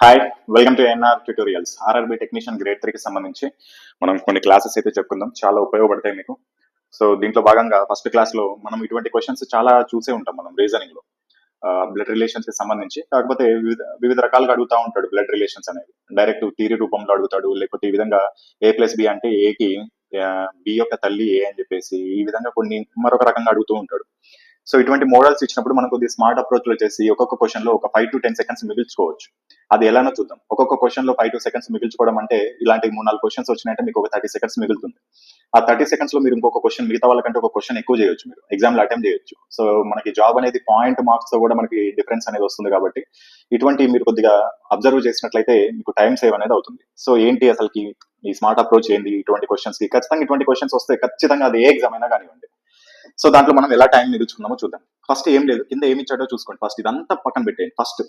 Hi welcome to NR tutorials RRB technician grade త్రీకి సంబంధించి మనం కొన్ని క్లాసెస్ అయితే చెప్పుకుందాం. చాలా ఉపయోగపడతాయి మీకు. సో దీంట్లో భాగంగా ఫస్ట్ క్లాస్లో మనం ఇటువంటి క్వశ్చన్స్ చాలా చూసే ఉంటాం మనం రీజనింగ్లో. బ్లడ్ రిలేషన్స్కి సంబంధించి. కాకపోతే వివిధ వివిధ రకాలుగా అడుగుతా ఉంటాడు బ్లడ్ రిలేషన్స్ అనేవి డైరెక్ట్ థీరీ రూపంలో అడుగుతాడు లేకపోతే ఈ విధంగా ఏ ప్లస్ బి అంటే ఏకి బి యొక్క తల్లి ఏ అని చెప్పేసి ఈ విధంగా కొన్ని మరొక రకంగా అడుగుతూ ఉంటాడు. సో ఇటువంటి మోడల్స్ ఇచ్చినప్పుడు మనం కొద్దిగా స్మార్ట్ అప్రోచ్లో చేసి ఒక్కొక్క క్వశ్చన్లో ఒక ఫైవ్ టు టెన్ సెకండ్స్ మిగిల్చుకోవచ్చు. అది ఎలానో చూద్దాం. ఒక్కొక్క క్వశ్చన్లో ఫైవ్ టు సెకండ్స్ మిగిల్చుకోవడం అంటే ఇలాంటి మూడు నాలుగు క్వశ్చన్స్ వచ్చినాయంటే మీకు ఒక థర్టీ సెకండ్స్ మిగులుతుంది. ఆ థర్టీ సెకండ్స్లో మీరు ఇంకొక క్వశ్చన్ మిగతా వాళ్ళకంటే ఒక క్వశ్చన్ ఎక్కువ చేయొచ్చు మీరు. ఎగ్జామ్లో అటెంప్ట్ చేయొచ్చు. సో మనకి జాబ్ అనేది పాయింట్ మార్క్స్తో కూడా మనకి డిఫరెన్స్ అనేది వస్తుంది కాబట్టి ఇటువంటి మీరు కొద్దిగా అబ్జర్వ్ చేసినట్లయితే మీకు టైం సేవ్ అనేది అవుతుంది. సో ఏంటి అసలుకి ఈ స్మార్ట్ అప్రోచ్ ఏంది? ఇటువంటి క్వశ్చన్స్కి. ఖచ్చితంగా ఇటువంటి క్వశ్చన్స్ వస్తే ఖచ్చితంగా అది ఏ ఎగ్జామ్ అయినా కానివ్వండి. సో దాంట్లో మనం ఎలా టైం నిలుచుకుందామో చూద్దాం. ఫస్ట్ ఏం లేదు. కింద ఏమి ఇచ్చాడో చూసుకోండి. ఫస్ట్ ఇదంతా పక్కన పెట్టేయండి. ఫస్ట్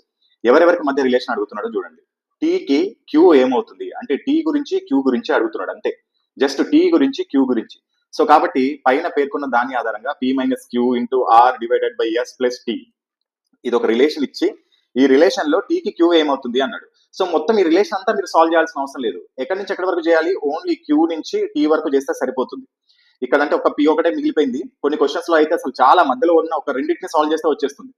ఎవరెవరికి మధ్య రిలేషన్ అడుగుతున్నాడో చూడండి. టీకి క్యూ ఏమవుతుంది? అంటే టీ గురించి క్యూ గురించి అడుగుతున్నాడు. అంతే. జస్ట్ టీ గురించి క్యూ గురించి. సో కాబట్టి పైన పేర్కొన్న దాని ఆధారంగా P minus Q into R divided by S plus T ఇది ఒక రిలేషన్ ఇచ్చి ఈ రిలేషన్లో టీకి క్యూ ఏమవుతుంది అన్నాడు. సో మొత్తం ఈ రిలేషన్ అంతా మీరు సాల్వ్ చేయాల్సిన అవసరం లేదు. ఎక్కడి నుంచి ఎక్కడి వరకు చేయాలి? ఓన్లీ క్యూ నుంచి టీ వరకు చేస్తే సరిపోతుంది. ఇక్కడ అంటే ఒక పి ఒకటే మిగిలిపోయింది. కొన్ని క్వశ్చన్స్లో అయితే అసలు చాలా మధ్యలో ఉన్న ఒక రెండింటిని సాల్వ్ చేస్తే వచ్చేస్తుంది.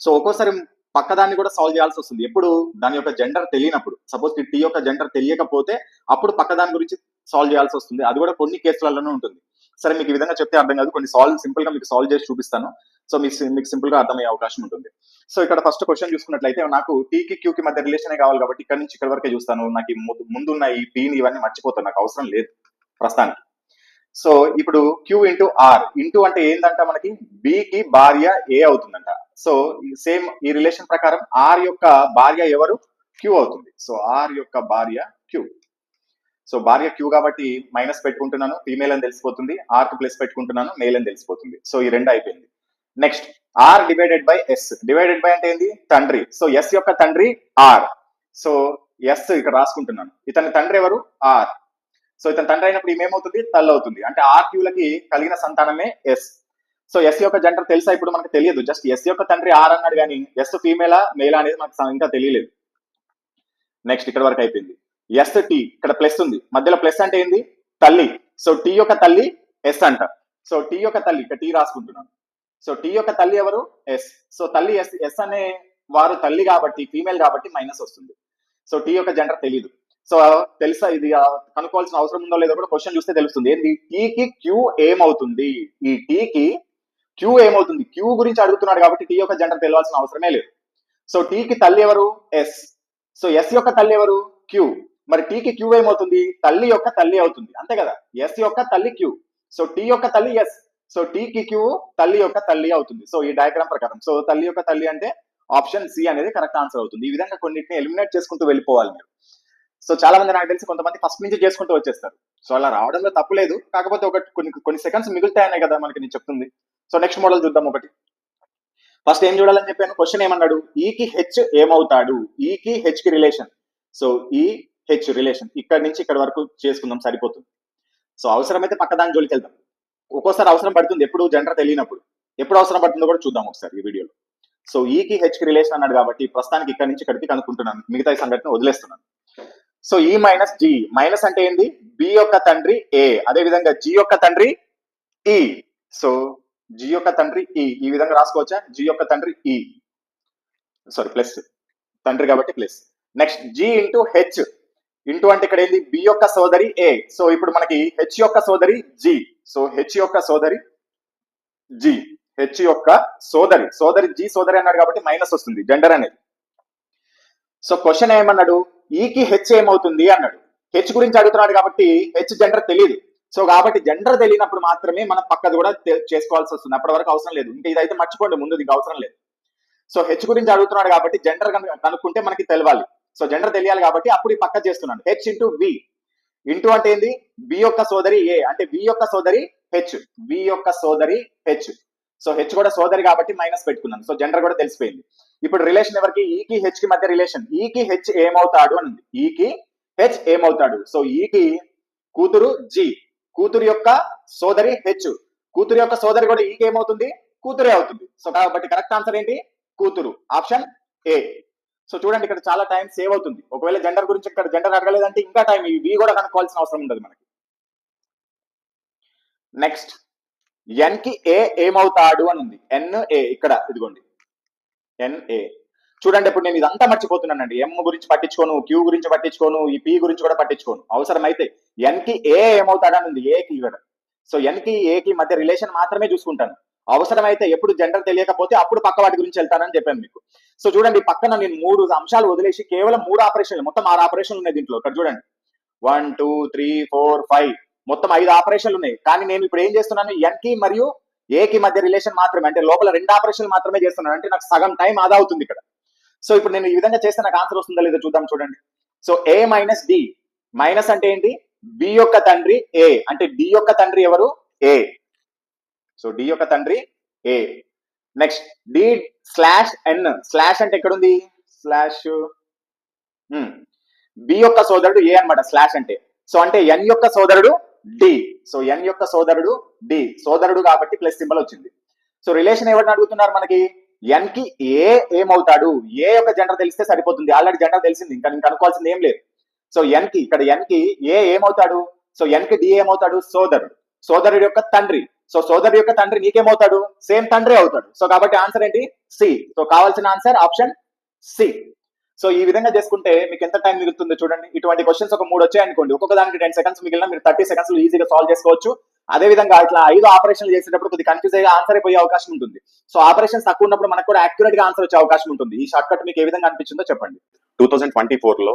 సో ఒక్కోసారి పక్కదాన్ని కూడా సాల్వ్ చేయాల్సి వస్తుంది. ఎప్పుడు? దాని యొక్క జెండర్ తెలియనప్పుడు. సపోజ్ టీ యొక్క జెండర్ తెలియకపోతే అప్పుడు పక్కదాని గురించి సాల్వ్ చేయాల్సి వస్తుంది. అది కూడా కొన్ని కేసులలోనే ఉంటుంది. సరే మీకు ఈ విధంగా చెప్తే అర్థం కాదు. కొన్ని సాల్వ్ సింపుల్గా మీకు సాల్వ్ చేసి చూపిస్తాను. సో మీకు మీకు సింపుల్గా అర్థమయ్యే అవకాశం ఉంటుంది. సో ఇక్కడ ఫస్ట్ క్వశ్చన్ చూసుకున్నట్లయితే నాకు టీకి క్యూకి మధ్య రిలేషన్ కావాలి కాబట్టి ఇక్కడ నుంచి ఇక్కడ వరకే చూస్తాను. నాకు ముందున్న ఈ పీని ఇవన్నీ మర్చిపోతాను. నాకు అవసరం లేదు ప్రస్తుతానికి. సో ఇప్పుడు క్యూ ఇంటూ ఆర్ ఇంటూ అంటే ఏంటంట మనకి? బి కి భార్య ఏ అవుతుందంట. సో సేమ్ ఈ రిలేషన్ ప్రకారం ఆర్ యొక్క భార్య ఎవరు? క్యూ అవుతుంది. సో ఆర్ యొక్క భార్య క్యూ సో భార్య క్యూ కాబట్టి మైనస్ పెట్టుకుంటున్నాను. ఫీమేల్ అని తెలిసిపోతుంది. ఆర్కు ప్లస్ పెట్టుకుంటున్నాను. మేల్ అని తెలిసిపోతుంది. సో ఈ రెండు అయిపోయింది. Next R divided by S divided by అంటే ఏంది? తండ్రి. సో ఎస్ యొక్క తండ్రి ఆర్ సో ఎస్ ఇక్కడ రాసుకుంటున్నాను. ఇతని తండ్రి ఎవరు? ఆర్ సో ఇతను తండ్రి అయినప్పుడు ఏమవుతుంది? తల్లి అవుతుంది అంటే ఆర్ క్యూలకి కలిగిన సంతానమే ఎస్ సో ఎస్ యొక్క జెండర్ తెలుసా? ఇప్పుడు మనకు తెలియదు. జస్ట్ ఎస్ యొక్క తండ్రి ఆర్ అన్నాడు కానీ ఎస్ ఫీమేలా మేలా అనేది మనకు ఇంకా తెలియలేదు. నెక్స్ట్ ఇక్కడ వరకు అయిపోయింది. ఎస్ టీ ఇక్కడ ప్లస్ ఉంది. మధ్యలో ప్లస్ అంటే ఏంది? తల్లి. సో టీ యొక్క తల్లి ఎస్ అంట. సో టీ యొక్క తల్లి ఇక్కడ టీ రాసుకుంటున్నాను. సో టీ యొక్క తల్లి ఎవరు? ఎస్ సో తల్లి ఎస్ ఎస్ అనే వారు తల్లి కాబట్టి ఫీమేల్ కాబట్టి మైనస్ వస్తుంది. సో టీ యొక్క జెండర్ తెలియదు సో తెలుసా ఇది కనుక్కోవాల్సిన అవసరం ఉందో లేదో కూడా క్వశ్చన్ చూస్తే తెలుస్తుంది. ఏంటి టీకి క్యూ ఏమవుతుంది? ఈ టీకి క్యూ ఏమవుతుంది? క్యూ గురించి అడుగుతున్నాడు కాబట్టి టీ యొక్క జెండర్ తెలియాల్సిన అవసరమే లేదు. సో టీకి తల్లి ఎవరు? ఎస్ సో ఎస్ యొక్క తల్లి ఎవరు? క్యూ మరి టీకి క్యూ ఏమవుతుంది? తల్లి యొక్క తల్లి అవుతుంది. అంతే కదా? ఎస్ యొక్క తల్లి క్యూ సో టీ యొక్క తల్లి ఎస్ సో టీకి క్యూ తల్లి యొక్క తల్లి అవుతుంది. సో ఈ డయాగ్రామ్ ప్రకారం. సో తల్లి యొక్క తల్లి అంటే ఆప్షన్ సి అనేది కరెక్ట్ ఆన్సర్ అవుతుంది. ఈ విధంగా కొన్నిటిని ఎలిమినేట్ చేసుకుంటూ వెళ్ళిపోవాలి మీరు. సో చాలా మంది నాకు తెలిసి కొంతమంది ఫస్ట్ నుంచి చేసుకుంటూ వచ్చేస్తారు. సో అలా రావడంలో తప్పు లేదు. కాకపోతే ఒక కొన్ని కొన్ని సెకండ్స్ మిగులుతాయనే కదా మనకి నేను చెప్తుంది. సో నెక్స్ట్ మోడల్ చూద్దాం ఒకటి. ఫస్ట్ ఏం చూడాలని చెప్పాను? క్వశ్చన్ ఏమన్నాడు? ఈ కి హెచ్ ఏమవుతాడు? ఈ కి హెచ్కి రిలేషన్ సో ఈ హెచ్ రిలేషన్ ఇక్కడ నుంచి ఇక్కడ వరకు చేసుకుందాం సరిపోతుంది. సో అవసరమైతే పక్కదాని జోలికి వెళ్దాం. ఒక్కోసారి అవసరం పడుతుంది. ఎప్పుడు జెండర్ తెలియనప్పుడు. ఎప్పుడు అవసరం పడుతుందో కూడా చూద్దాం ఒకసారి ఈ వీడియోలో సో ఈ కి హెచ్కి రిలేషన్ అన్నాడు కాబట్టి ప్రస్తుతానికి ఇక్కడ నుంచి ఇక్కడికి కనుక్కుంటున్నాను మిగతా సంఘటన వదిలేస్తున్నాను. సో ఈ మైనస్ జి మైనస్ అంటే ఏంది? బి యొక్క తండ్రి ఏ అదే విధంగా జి యొక్క తండ్రి ఈ సో జి యొక్క తండ్రి ఈ ఈ విధంగా రాసుకోవచ్చా? జి యొక్క తండ్రి ఈ సారీ ప్లస్ తండ్రి కాబట్టి plus next G into H into అంటే ఇక్కడ ఏంది? బి యొక్క సోదరి ఏ సో ఇప్పుడు మనకి హెచ్ యొక్క సోదరి జి సో హెచ్ యొక్క సోదరి జి హెచ్ యొక్క సోదరి. సోదరి జి సోదరి అన్నాడు కాబట్టి మైనస్ వస్తుంది. జెండర్ అనేది. సో క్వశ్చన్ ఏమన్నాడు? E ఈకి హెచ్ ఏమవుతుంది అన్నాడు. హెచ్ గురించి అడుగుతున్నాడు కాబట్టి హెచ్ జెండర్ తెలియదు సో కాబట్టి జెండర్ తెలియనప్పుడు మాత్రమే మనం పక్కది కూడా చేసుకోవాల్సి వస్తుంది. అప్పటి వరకు అవసరం లేదు. ఇంకా ఇదైతే మర్చిపోండి ముందు దీనికి అవసరం లేదు. సో హెచ్ గురించి అడుగుతున్నాడు కాబట్టి జెండర్ కనుక్కుంటే మనకి తెలవాలి. సో జెండర్ తెలియాలి కాబట్టి అప్పుడు ఈ పక్క చేస్తున్నాడు. హెచ్ ఇంటూ వి ఇంటూ అంటే ఏంది? బి యొక్క సోదరి ఏ అంటే వి యొక్క సోదరి హెచ్ వి యొక్క సోదరి హెచ్ సో హెచ్ కూడా సోదరి కాబట్టి మైనస్ పెట్టుకున్నాను. సో జెండర్ కూడా తెలిసిపోయింది. ఇప్పుడు రిలేషన్ ఎవరికి? E ఈకి హెచ్కి మధ్య రిలేషన్ ఈకి హెచ్ ఏమవుతాడు అని ఉంది ఈకి e హెచ్ ఏమవుతాడు? సో ఈకి e కూతురు జి కూతురు యొక్క సోదరి హెచ్ కూతురు యొక్క సోదరి కూడా ఈకి ఏమవుతుంది? కూతురే అవుతుంది. సో కాబట్టి కరెక్ట్ ఆన్సర్ ఏంటి? కూతురు. ఆప్షన్ ఏ సో చూడండి ఇక్కడ చాలా టైం సేవ్ అవుతుంది. ఒకవేళ జెండర్ గురించి ఇక్కడ జెండర్ అడగలేదంటే ఇంకా టైం ఇవి కూడా కనుక్కోవాల్సిన అవసరం ఉండదు మనకి. నెక్స్ట్ ఎన్కి ఏ ఏమవుతాడు అని ఉంది ఎన్ ఏ ఇక్కడ ఇదిగోండి. ఎన్ ఏ చూడండి ఇప్పుడు నేను ఇదంతా మర్చిపోతున్నానండి. ఎం గురించి పట్టించుకోను క్యూ గురించి పట్టించుకోను ఈ పి గురించి కూడా పట్టించుకోను. అవసరమైతే ఎన్కి ఏ ఏమవుతాడని ఉంది ఏకి కి ఇక్కడ సో ఎన్కి ఏ మధ్య రిలేషన్ మాత్రమే చూసుకుంటాను. అవసరమైతే ఎప్పుడు జెండర్ తెలియకపోతే అప్పుడు పక్క వాటి గురించి వెళ్తానని చెప్పాను మీకు. సో చూడండి పక్కన నేను మూడు అంశాలు వదిలేసి కేవలం మూడు ఆపరేషన్లు మొత్తం ఆరు ఆపరేషన్లు ఉన్నాయి దీంట్లో ఇక్కడ చూడండి. One two three four five మొత్తం ఐదు ఆపరేషన్లు ఉన్నాయి. కానీ నేను ఇప్పుడు ఏం చేస్తున్నాను? ఎన్కి మరియు ఏకి మధ్య రిలేషన్ మాత్రమే అంటే లోపల రెండు ఆపరేషన్లు మాత్రమే చేస్తున్నాను అంటే నాకు సగం టైం ఆదా అవుతుంది ఇక్కడ. సో ఇప్పుడు నేను ఈ విధంగా చేస్తే నాకు ఆన్సర్ వస్తుందా లేదో చూద్దాం చూడండి. So A minus D minus అంటే ఏంటి? బి యొక్క తండ్రి ఏ అంటే డి యొక్క తండ్రి ఎవరు? ఏ సో డి యొక్క తండ్రి A next D slash N slash అంటే ఎక్కడుంది? Slash B hmm. యొక్క సోదరుడు ఏ అన్నమాట స్లాష్ అంటే. సో అంటే ఎన్ యొక్క సోదరుడు డి సో ఎన్ యొక్క సోదరుడు డి సోదరుడు కాబట్టి ప్లస్ సింబల్ వచ్చింది. సో రిలేషన్ ఎవరిని అడుగుతున్నారు మనకి? ఎన్కి ఏ ఏమవుతాడు? ఏ యొక్క జెండర్ తెలిస్తే సరిపోతుంది. ఆల్రెడీ జెండర్ తెలిసింది. ఇంకా నేను కనుక్కోవాల్సింది ఏం లేదు. సో ఎన్కి ఇక్కడ ఎన్కి ఏ ఏమవుతాడు? సో ఎన్కి డి ఏమవుతాడు? సోదరుడు. సోదరుడు యొక్క తండ్రి. సో సోదరుడు యొక్క తండ్రి నీకేమవుతాడు? సేమ్ తండ్రి అవుతాడు. సో కాబట్టి ఆన్సర్ ఏంటి? సి సో కావాల్సిన ఆన్సర్ ఆప్షన్ సి సో ఈ విధంగా చేసుకుంటే మీకు ఎంత టైం మిగులుతుందో చూడండి. ఇటువంటి క్వశ్చన్స్ ఒక మూడు వచ్చాయి అనుకోండి. ఒక్కొక్క దానికి టెన్ సెకండ్స్ మిగిలిన మీరు థర్టీ సెకండ్స్లో ఈజీగా సాల్వ్ చేసుకోవచ్చు. అదే విధంగా ఇట్లా ఐదు ఆపరేషన్లు చేసేటప్పుడు కొద్దిగా కన్ఫ్యూజ్ అయ్యి ఆన్సర్ అయిపోయే అవకాశం ఉంటుంది. సో ఆపరేషన్స్ తక్కువ ఉన్నప్పుడు మనకు కూడా యాక్యురేట్గా ఆన్సర్ వచ్చే అవకాశం ఉంటుంది. ఈ షార్ట్ కట్ మీకు ఏ విధంగా అనిపించిందో చెప్పండి. టూ థౌసండ్ ట్వంటీ ఫోర్లో